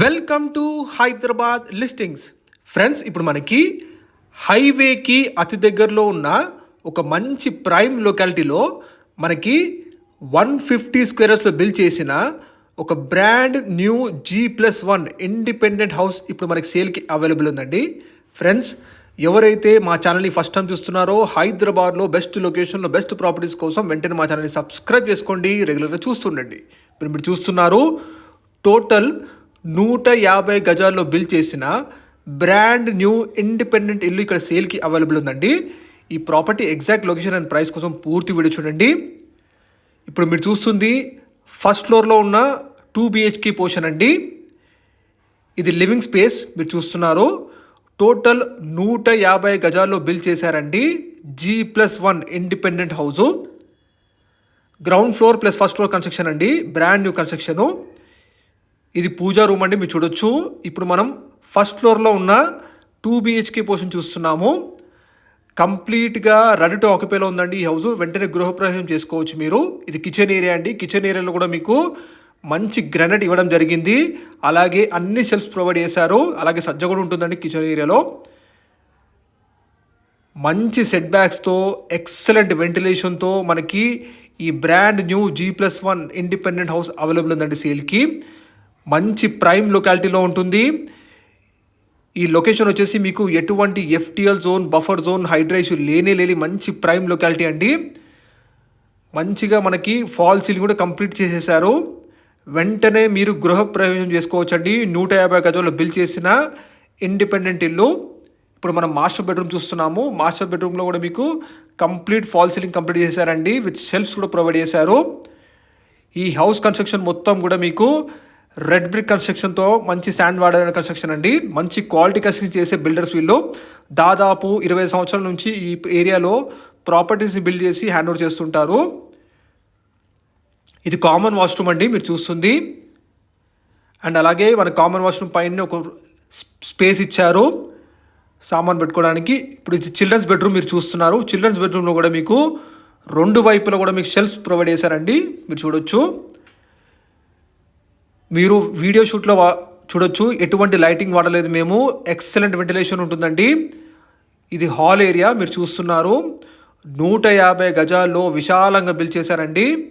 Welcome to Hyderabad listings. Friends ఇప్పుడు మనకి హైవేకి అతి దగ్గరలో ఉన్న ఒక మంచి ప్రైమ్ లొకాలిటీలో మనకి వన్ ఫిఫ్టీ స్క్వేర్స్లో బిల్ చేసిన ఒక brand new G plus one independent house ఇప్పుడు మనకి సేల్కి అవైలబుల్ ఉందండి. ఫ్రెండ్స్ ఎవరైతే మా ఛానల్ని ఫస్ట్ టైం చూస్తున్నారో హైదరాబాద్లో బెస్ట్ లొకేషన్లో బెస్ట్ ప్రాపర్టీస్ కోసం వెంటనే మా ఛానల్ని సబ్స్క్రైబ్ చేసుకోండి. రెగ్యులర్గా చూస్తుండండి. ఇప్పుడు మీరు చూస్తున్నారు టోటల్ నూట యాభై గజాల్లో బిల్ చేసిన బ్రాండ్ న్యూ ఇండిపెండెంట్ ఇల్లు ఇక్కడ సేల్కి అవైలబుల్ ఉందండి. ఈ property exact location and price కోసం పూర్తి వీడియో చూడండి. ఇప్పుడు మీరు చూస్తుంది ఫస్ట్ ఫ్లోర్లో ఉన్న టూ బిహెచ్కే పోర్షన్ అండి. ఇది లివింగ్ స్పేస్ మీరు చూస్తున్నారు. టోటల్ నూట యాభై గజాల్లో బిల్ చేశారండి. G plus one independent house. Ground floor plus first floor construction అండి. Brand new construction. ఇది పూజా రూమ్ అండి మీరు చూడొచ్చు. ఇప్పుడు మనం ఫస్ట్ ఫ్లోర్లో ఉన్న టూ బిహెచ్కే పోర్షన్ చూస్తున్నాము. కంప్లీట్గా రెడీ టు ఆక్యుపైలో ఉందండి ఈ హౌస్. వెంటనే గృహప్రవేశం చేసుకోవచ్చు మీరు. ఇది కిచెన్ ఏరియా అండి. కిచెన్ ఏరియాలో కూడా మీకు మంచి గ్రానైట్ ఇవ్వడం జరిగింది. అలాగే అన్ని సెల్ఫ్స్ ప్రొవైడ్ చేశారు. అలాగే సజ్జ కూడా ఉంటుందండి కిచెన్ ఏరియాలో. మంచి సెట్ బ్యాక్స్తో ఎక్సలెంట్ వెంటిలేషన్తో మనకి ఈ brand new G plus one independent house available ఉందండి సేల్కి మంచి ప్రైమ్ లొకాలిటీలో ఉంటుంది. ఈ లొకేషన్ వచ్చేసి మీకు ఎటువంటి FTL zone buffer zone hydration లేనే లేని మంచి ప్రైమ్ లొకాలిటీ అండి. మంచిగా మనకి ఫాల్ సీలింగ్ కూడా కంప్లీట్ చేసేసారు. వెంటనే మీరు గృహప్రవేశం చేసుకోవచ్చండి. నూట యాభై గజాల్లో బిల్ చేసిన ఇండిపెండెంట్ ఇల్లు. ఇప్పుడు మనం మాస్టర్ బెడ్రూమ్ చూస్తున్నాము. మాస్టర్ బెడ్రూమ్లో కూడా మీకు కంప్లీట్ ఫాల్ సీలింగ్ కంప్లీట్ చేశారండి. విత్ షెల్ఫ్స్ కూడా ప్రొవైడ్ చేశారు. ఈ హౌస్ కన్స్ట్రక్షన్ మొత్తం కూడా మీకు రెడ్ బ్రిక్ కన్స్ట్రక్షన్తో మంచి స్టాండ్ వాడైన కన్స్ట్రక్షన్ అండి. మంచి క్వాలిటీ కన్స్ట్రక్షన్ చేసే బిల్డర్స్ వీళ్ళు. దాదాపు ఇరవై సంవత్సరాల నుంచి ఈ ఏరియాలో ప్రాపర్టీస్ని బిల్డ్ చేసి హ్యాండ్ ఓవర్ చేస్తుంటారు. ఇది కామన్ వాష్రూమ్ అండి మీరు చూస్తుంది. అండ్ అలాగే మన కామన్ వాష్రూమ్ పైన ఒక స్పేస్ ఇచ్చారు. సామాన్ పెట్టుకోవడానికి. ఇప్పుడు ఇది చిల్డ్రన్స్ బెడ్రూమ్ మీరు చూస్తున్నారు. చిల్డ్రన్స్ బెడ్రూమ్లో కూడా మీకు రెండు వైపులో కూడా మీకు షెల్ఫ్స్ ప్రొవైడ్ చేశారండి. మీరు చూడొచ్చు. మీరు వీడియో షూట్లో చూడొచ్చు. ఎటువంటి లైటింగ్ వాడలేదు మేము. ఎక్సలెంట్ వెంటిలేషన్ ఉంటుందండి. ఇది హాల్ ఏరియా మీరు చూస్తున్నారు. నూట యాభై గజాల్లో విశాలంగా బిల్ చేశారండి.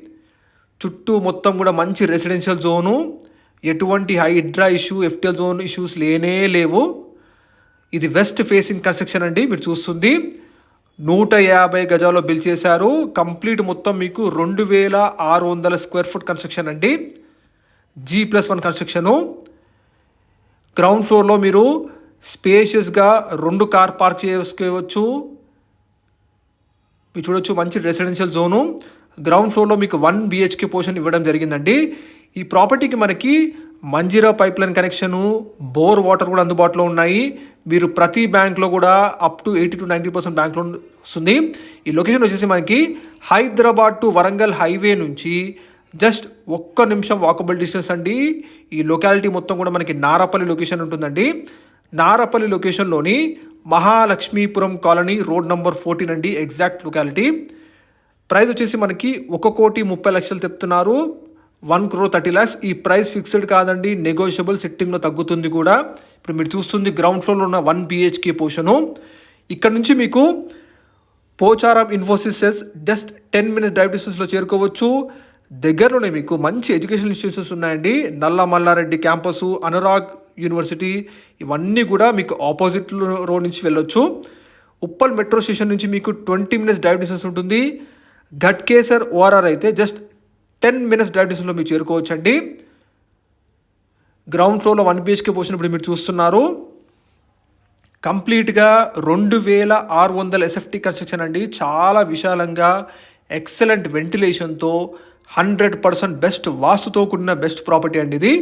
చుట్టూ మొత్తం కూడా మంచి రెసిడెన్షియల్ జోను ఎటువంటి Hydraa issue FTL zone issues లేనే లేవు. ఇది వెస్ట్ ఫేసింగ్ కన్స్ట్రక్షన్ అండి మీరు చూస్తుంది. నూట యాభై గజాల్లో బిల్ చేశారు. కంప్లీట్ మొత్తం మీకు రెండు వేల ఆరు వందల స్క్వేర్ ఫుట్ కన్స్ట్రక్షన్ అండి. G plus one construction ground ఫ్లోర్లో మీరు స్పేషియస్గా రెండు కార్ పార్క్ చేసుకోవచ్చు. మీరు చూడొచ్చు మంచి రెసిడెన్షియల్ జోను గ్రౌండ్ ఫ్లోర్లో మీకు వన్ బిహెచ్కే పోర్షన్ ఇవ్వడం జరిగిందండి. ఈ ప్రాపర్టీకి మనకి Manjira pipeline connection bore water కూడా అందుబాటులో ఉన్నాయి. మీరు ప్రతి బ్యాంక్లో కూడా up to eighty to ninety percent bank loan వస్తుంది. ఈ లొకేషన్ వచ్చేసి మనకి హైదరాబాద్ టు వరంగల్ హైవే నుంచి జస్ట్ ఒక్క నిమిషం వాకబుల్ డిస్టెన్స్ అండి. ఈ లొకాలిటీ మొత్తం కూడా మనకి నారపల్లి లొకేషన్ ఉంటుందండి. Narapally లొకేషన్లోని Mahalakshmipuram colony road number fourteen అండి ఎగ్జాక్ట్ లొకాలిటీ ప్రైస్ వచ్చేసి మనకి ఒక కోటి ముప్పై లక్షలు చెప్తున్నారు వన్ క్రో థర్టీ ల్యాక్స్ ఈ ప్రైస్ ఫిక్స్డ్ కాదండి నెగోషియబుల్ సిట్టింగ్లో తగ్గుతుంది కూడా. ఇప్పుడు మీరు చూస్తుంది గ్రౌండ్ ఫ్లోర్లో ఉన్న వన్ బిహెచ్కే పోర్షను ఇక్కడ నుంచి మీకు Pocharam Infosys just ten minutes drive డిస్టెన్స్లో చేరుకోవచ్చు. దగ్గరలోనే మీకు మంచి ఎడ్యుకేషన్ ఇన్స్టిట్యూషన్స్ ఉన్నాయండి. నల్ల మల్లారెడ్డి క్యాంపస్ అనురాగ్ యూనివర్సిటీ ఇవన్నీ కూడా మీకు ఆపోజిట్ రోడ్ నుంచి వెళ్ళొచ్చు. ఉప్పల్ మెట్రో స్టేషన్ నుంచి మీకు ట్వంటీ మినిట్స్ డ్రైవ్ డిస్టెన్స్ ఉంటుంది. ఘట్కేసర్ ఓఆర్ఆర్ అయితే జస్ట్ టెన్ మినిట్స్ డ్రైవ్ డిస్టెన్స్లో మీరు చేరుకోవచ్చండి. గ్రౌండ్ ఫ్లోర్లో వన్ బిహెచ్కే పోర్షన్ ఇప్పుడు మీరు చూస్తున్నారు. కంప్లీట్గా రెండు వేల ఆరు వందల ఎస్ఎఫ్టీ కన్స్ట్రక్షన్ అండి. చాలా విశాలంగా ఎక్సలెంట్ వెంటిలేషన్తో హండ్రెడ్ పర్సెంట్ బెస్ట్ వాస్తుతో కూడిన బెస్ట్ ప్రాపర్టీ అండి ఇది.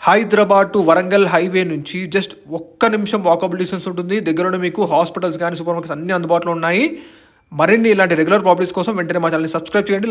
హైదరాబాద్ టు వరంగల్ హైవే నుంచి జస్ట్ ఒక్క నిమిషం వాకబుల్ డిస్టెన్స్ ఉంటుంది. దగ్గరలో మీకు హాస్పిటల్స్ కానీ సూపర్ మార్కెట్స్ అన్ని అందుబాటులో ఉన్నాయి. మరిన్ని ఇలాంటి రెగ్యులర్ ప్రాపర్టీస్ కోసం వెంటనే మా ఛానల్ని సబ్స్క్రైబ్ చేయండి.